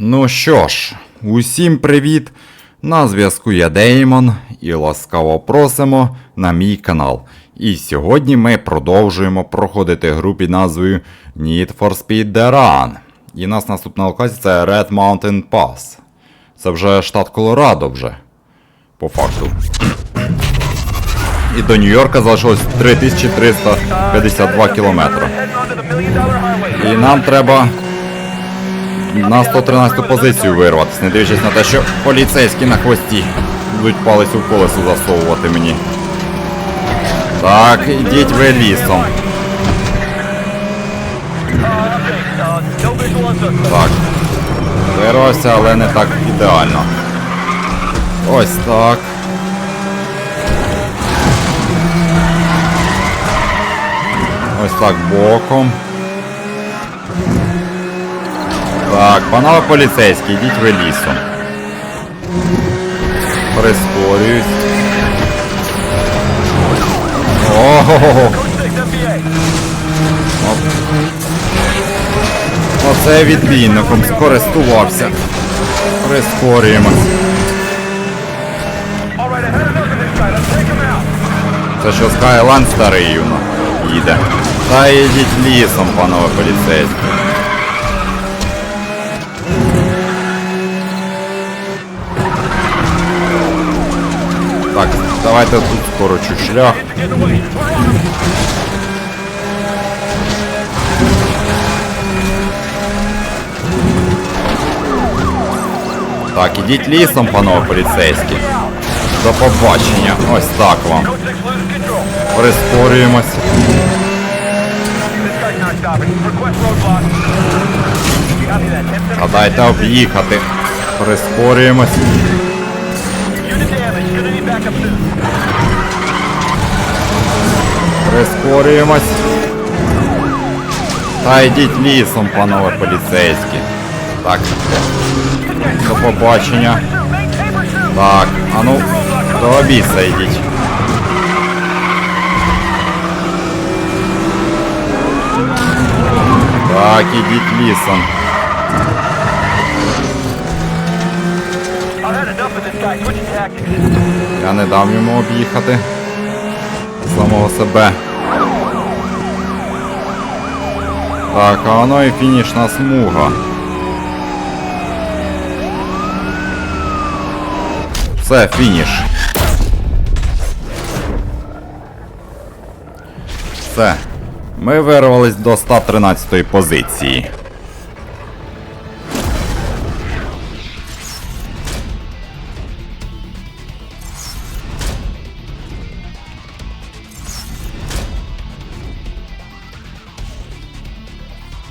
Ну що ж, усім привіт! На зв'язку я Деймон і ласкаво просимо на мій канал. І сьогодні ми продовжуємо проходити гру під назвою Need for Speed The Run. І нас наступна локація це Red Mountain Pass. Це вже штат Колорадо вже. По факту. І до Нью-Йорка залишилось 3352 кілометри. І нам треба на 113 позицію вирватися, не дивлячись на те, що поліцейські на хвості будуть палець у колесо засовувати мені. Так, ідіть ви лісом. Так. Вирвався, але не так ідеально. Ось так. Ось так боком. Так, панове поліцейські, йдіть ви лісом. Прискорююсь. Ого! Оце відбійником скористувався. Прискорюємось. Це що Скайланд старий юно їде. Та йдіть лісом, панове поліцейські. Так, давайте тут скорочу шлях. Так, ідіть лісом, панове поліцейські. До побачення. Ось так вам. Прискорюємось. А дайте об'їхати. Прискорюємось. Прискорюємось. Та йдіть лісом, панове поліцейські. Так. До побачення. Так, а ну, до обіса йдіть. Так, ідіть лісом. Я не дам йому об'їхати самого себе. Так, а воно і фінішна смуга. Все, фініш. Все. Ми вирвались до 113 позиції.